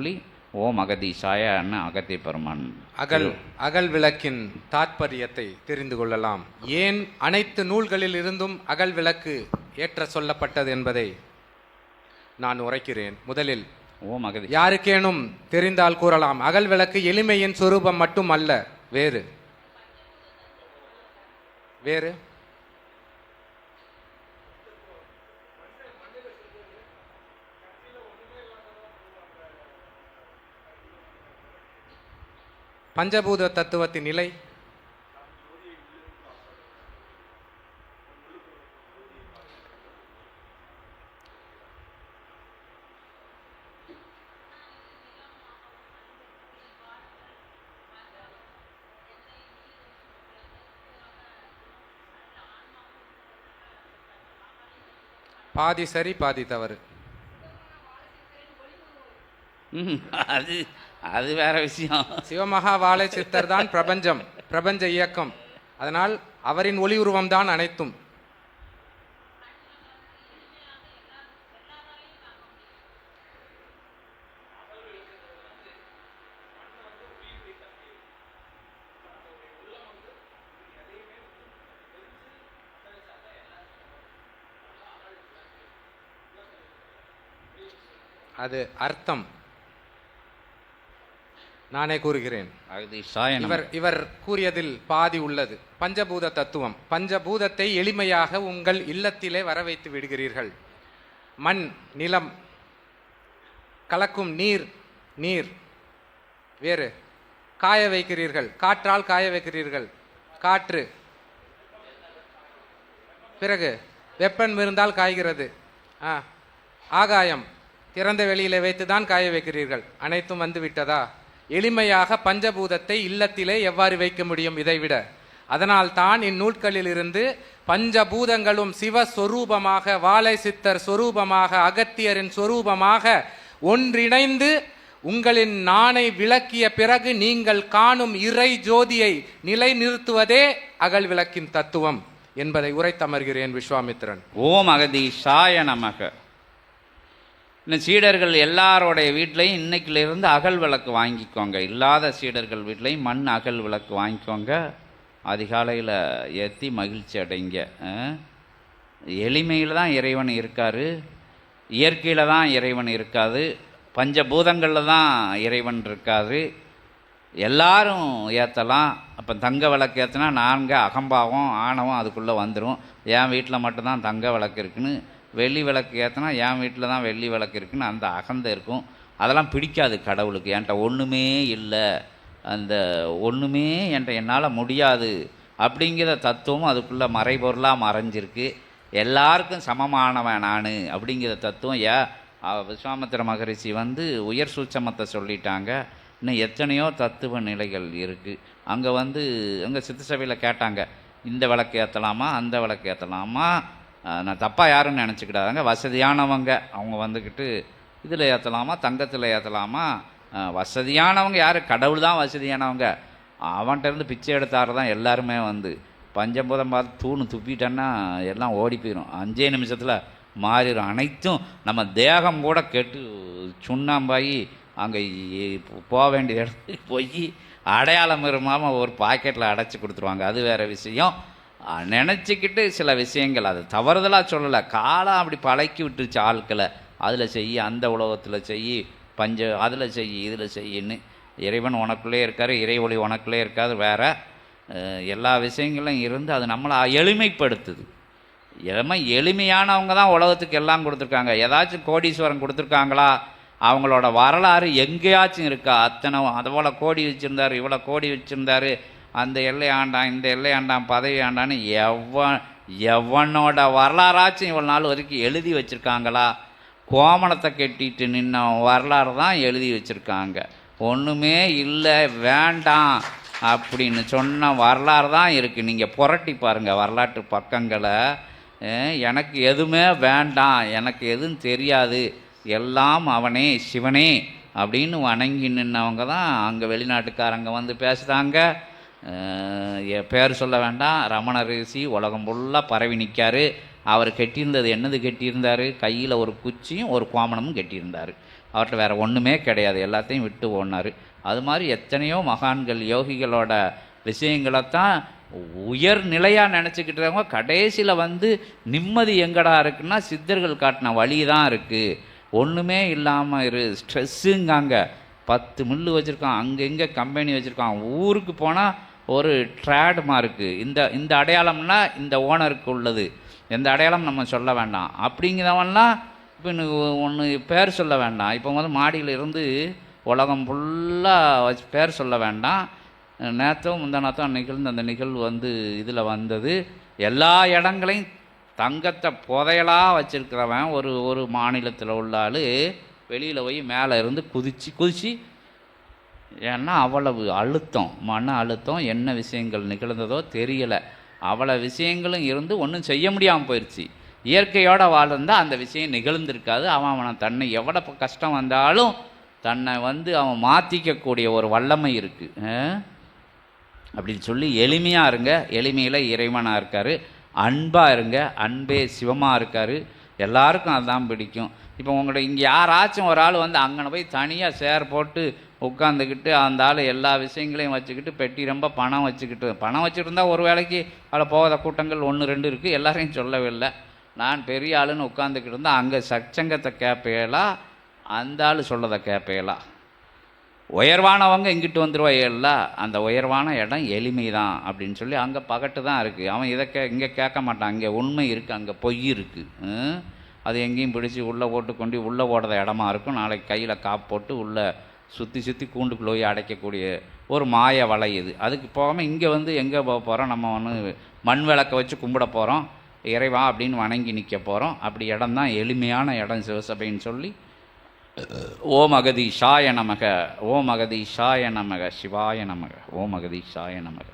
சொல்லி ஓம் அகதீஷாய அண்ணன் அகத்திய பெருமான். அகல் அகல் விளக்கின் தாத்பரியத்தை தெரிந்து கொள்ளலாம். ஏன் அனைத்து நூல்களில் இருந்தும் அகல் விளக்கு ஏற்ற சொல்லப்பட்டது என்பதை நான் உரைக்கிறேன். முதலில் ஓம் அகதி யாருக்கேனும் தெரிந்தால் கூறலாம். அகல் விளக்கு எளிமையின் சொரூபம் மட்டும் அல்ல வேறு? வேறு? பஞ்சபூத தத்துவத்தின் நிலை? பாதி சரி பாதி தவறு. அது அது வேற விஷயம். சிவமகா வாழை சித்தர் தான் பிரபஞ்சம் பிரபஞ்ச இயக்கம். அதனால் அவரின் ஒளி உருவம் தான் அனைத்தும். அது அர்த்தம். நானே கூறுகிறேன். இவர் இவர் கூறியதில் பாதி உள்ளது. பஞ்சபூத தத்துவம். பஞ்சபூதத்தை எளிமையாக உங்கள் இல்லத்திலே வர வைத்து விடுகிறீர்கள். மண் நிலம் கலக்கும் நீர் நீர். வேறு. காய வைக்கிறீர்கள். காற்றால் காய வைக்கிறீர்கள். காற்று. பிறகு வெப்பம் இருந்தால் காய்கிறது. ஆ. ஆகாயம். திறந்த வெளியிலே வைத்து தான் காய வைக்கிறீர்கள். அனைத்தும் வந்து விட்டதா? எளிமையாக பஞ்சபூதத்தை இல்லத்திலே எவ்வாறு வைக்க முடியும் இதைவிட? அதனால் தான் இந்நூல்களில் பஞ்சபூதங்களும் சிவஸ்வரூபமாக வாழை சித்தர் சொரூபமாக அகத்தியரின் சொரூபமாக ஒன்றிணைந்து உங்களின் நாணை விளக்கிய பிறகு நீங்கள் காணும் இறை ஜோதியை நிலைநிறுத்துவதே அகல் விளக்கின் தத்துவம் என்பதை உரைத்தமர்கிறேன் விஸ்வாமித்திரன். ஓம் அகதீஷாய நமக. இன்னும் சீடர்கள் எல்லாரோடைய வீட்லையும் இன்னைக்கிலிருந்து அகல் விளக்கு வாங்கிக்கோங்க. இல்லாத சீடர்கள் வீட்லையும் மண் அகல் விளக்கு வாங்கிக்கோங்க. அதிகாலையில் ஏற்றி மகிழ்ச்சி அடைங்க. எளிமையில் தான் இறைவன் இருக்கார். இயற்கையில் தான் இறைவன் இருக்காது பஞ்சபூதங்களில் தான் இறைவன் இருக்காது எல்லாரும் ஏற்றலாம் அப்போ தங்க விளக்கு ஏற்றினா நான்கு அகம்பாவம் ஆணவம் அதுக்குள்ளே வந்துடும் என் வீட்டில் மட்டும்தான் தங்க விளக்கு இருக்குன்னு வெள்ளி விளக்கு ஏற்றினா என் வீட்டில் தான் வெள்ளி விளக்கு இருக்குன்னு அந்த அகந்தை இருக்கும். அதெல்லாம் பிடிக்காது கடவுளுக்கு. என்கிட்ட ஒன்றுமே இல்லை. அந்த ஒன்றுமே என்கிட்ட என்னால் முடியாது அப்படிங்கிற தத்துவம் அதுக்குள்ளே மறைபொருளாக மறைஞ்சிருக்கு. எல்லாருக்கும் சமமானவன் நான் அப்படிங்கிற தத்துவம் ஏ விஸ்வாமித்திர மகரிஷி வந்து உயர் சூட்சமத்தை சொல்லிட்டாங்க. இன்னும் எத்தனையோ தத்துவ நிலைகள் இருக்குது அங்கே வந்து அங்கே சித்த சபையில் கேட்டாங்க இந்த விளக்கு ஏற்றலாமா அந்த விளக்கு ஏற்றலாமா நான் தப்பாக யாருன்னு நினச்சிக்கிடாதாங்க. வசதியானவங்க அவங்க வந்துக்கிட்டு இதில் ஏற்றலாமா தங்கத்தில் ஏற்றலாமா வசதியானவங்க யார்? கடவுள் தான் வசதியானவங்க. அவன்கிட்டருந்து பிச்சை எடுத்தாரு தான் எல்லாருமே வந்து. பஞ்சபூதம் பார்த்து தூணு துப்பிட்டேன்னா எல்லாம் ஓடி போயிடும் அஞ்சே நிமிஷத்தில் மாறிடும் அனைத்தும் நம்ம தேகம் கூட கெட்டு சுண்ணாம்பாகி அங்கே போக வேண்டிய இடத்துக்கு போய் அடையாளம் இருமாமல் ஒரு பாக்கெட்டில் அடைச்சி கொடுத்துருவாங்க. அது வேறு விஷயம். நினச்சிக்கிட்டு சில விஷயங்கள் அது தவறுதலாக சொல்லலை. காலம் அப்படி பழக்கி விட்டுருச்சு ஆட்களை. அதில் செய்ய அந்த உலகத்தில் செய் பஞ்ச அதில் செய் இதில் செய்யின்னு. இறைவன் உனக்குள்ளே இருக்கார் இறை ஒளி உனக்குள்ளே இருக்காது வேறு எல்லா விஷயங்களும் இருந்து அது நம்மளை எளிமைப்படுத்துது. எளிமை எளிமையானவங்க தான் உலகத்துக்கு எல்லாம் கொடுத்துருக்காங்க. ஏதாச்சும் கோடீஸ்வரன் கொடுத்துருக்காங்களா? அவங்களோட வரலாறு எங்கேயாச்சும் இருக்கா? அத்தனை அதுபோல் கோடி வச்சுருந்தாரு இவ்வளோ கோடி வச்சுருந்தாரு அந்த எல்லை ஆண்டான் இந்த எல்லை ஆண்டான் பதவி ஆண்டான்னு எவன் எவனோட வரலாறாச்சும் இவ்வளோ நாள் வரைக்கும் எழுதி வச்சுருக்காங்களா? கோமணத்தை கட்டிட்டு நின்ன வரலாறு தான் எழுதி வச்சுருக்காங்க. ஒன்றுமே இல்லை வேண்டாம் அப்படின்னு சொன்ன வரலாறு தான் இருக்குது நீங்கள் புரட்டி பாருங்கள் வரலாற்று பக்கங்களை. எனக்கு எதுவுமே வேண்டாம் எனக்கு எதுவும் தெரியாது எல்லாம் அவனே சிவனே அப்படின்னு வணங்கி நின்னவங்க தான் அங்கே வெளிநாட்டுக்காரங்க வந்து பேசுகிறாங்க பேர் சொல்ல வேண்டாம். ரமண ரிஷி உலகம் ஃபுல்லாக பரவி நிற்காரு அவர் கட்டியிருந்தது என்னது கட்டியிருந்தார்? கையில் ஒரு குச்சியும் ஒரு கோமணமும் கட்டியிருந்தார். அவர்கிட்ட வேறு ஒன்றுமே கிடையாது. எல்லாத்தையும் விட்டு ஓடினார். அது மாதிரி எத்தனையோ மகான்கள் யோகிகளோட விஷயங்களைத்தான் உயர் நிலையாக நினச்சிக்கிட்டவங்க கடைசியில் வந்து நிம்மதி எங்கடா இருக்குன்னா சித்தர்கள் காட்டின வழி தான் இருக்குது ஒன்றுமே இல்லாமல் இரு ஸ்ட்ரெஸ்ஸுங்காங்க பத்து மில்லு வச்சுருக்கான் அங்கே இங்கே கம்பெனி வச்சுருக்கான் ஊருக்கு போனால் ஒரு ட்ரேட் மார்க்கு இந்த இந்த அடையாளம்னா இந்த ஓனருக்கு உள்ளது. எந்த அடையாளம் நம்ம சொல்ல வேண்டாம். அப்படிங்கிறவன்லாம் இப்போ ஒன்று பேர் சொல்ல வேண்டாம். இப்போ வந்து மாடியில் இருந்து உலகம் ஃபுல்லாக வச்சு பேர் சொல்ல வேண்டாம். நேற்றும் முந்தானத்தும் நிகழ்ந்து அந்த நிகழ்வு வந்து இதில் வந்தது. எல்லா இடங்களையும் தங்கத்தை புதையலாக வச்சுருக்கிறவன் ஒரு ஒரு மாநிலத்தில் உள்ள ஆள் வெளியில் போய் மேலே இருந்து குதிச்சு குதிச்சு ஏன்னா அவ்வளவு அழுத்தம் மன அழுத்தம் என்ன விஷயங்கள் நிகழ்ந்ததோ தெரியலை. அவ்வளோ விஷயங்களும் இருந்து ஒன்றும் செய்ய முடியாமல் போயிடுச்சு இயற்கையோடு வாழ்ந்தால் அந்த விஷயம் நிகழ்ந்திருக்காது. அவன் அவனை தன்னை எவ்வளோ கஷ்டம் வந்தாலும் தன்னை வந்து அவன் மாற்றிக்கக்கூடிய ஒரு வல்லமை இருக்குது அப்படின்னு சொல்லி எளிமையாக இருங்க. எளிமையில் இறைவனாக இருக்கார். அன்பாக இருங்க. அன்பே சிவமாக இருக்கார். எல்லாருக்கும் அதுதான் பிடிக்கும். இப்போ உங்கள்ட்ட இங்கே யாராச்சும் ஒரு ஆள் வந்து அங்கே போய் தனியாக சேர் போட்டு உட்காந்துக்கிட்டு அந்த ஆள் எல்லா விஷயங்களையும் வச்சுக்கிட்டு பெட்டி ரொம்ப பணம் வச்சுக்கிட்டு பணம் வச்சுருந்தா ஒரு வேளைக்கு அதில் போகாத கூட்டங்கள் ஒன்று ரெண்டு இருக்குது எல்லாரையும் சொல்லவில்லை. நான் பெரிய ஆளுன்னு உட்காந்துக்கிட்டு இருந்தால் அங்கே சச்சங்கத்தை கேட்பேலா அந்த ஆள் சொல்லதை கேட்பேலா உயர்வானவங்க இங்கிட்டு வந்துருவாயல்ல அந்த உயர்வான இடம் எளிமை தான் அப்படின்னு சொல்லி அங்கே பகட்டு தான் இருக்குது அவன் இதை கே இங்கே கேட்க மாட்டான். அங்கே உண்மை இருக்குது அங்கே பொய் இருக்குது அது எங்கேயும் பிடிச்சி உள்ளே போட்டு கொண்டு உள்ளே ஓடுற இடமா இருக்கும். நாளைக்கு கையில் காப்பு போட்டு உள்ளே சுற்றி சுற்றி கூண்டுக்குள்ள போய் அடைக்கக்கூடிய ஒரு மாய வலை இது. அதுக்கு போகாமல் இங்கே வந்து எங்கே போக போகிறோம் நம்ம ஒன்று மண் விளக்க வச்சு கும்பிட போகிறோம் இறைவா அப்படின்னு வணங்கி நிற்க போகிறோம் அப்படி இடம் தான் எளிமையான இடம் சிவசபைன்னு சொல்லி. ஓம் அகதீஷாய நமக ஓம் அகதீஷாய நமக சிவாய நமக ஓம் அகதீஷாய நமக.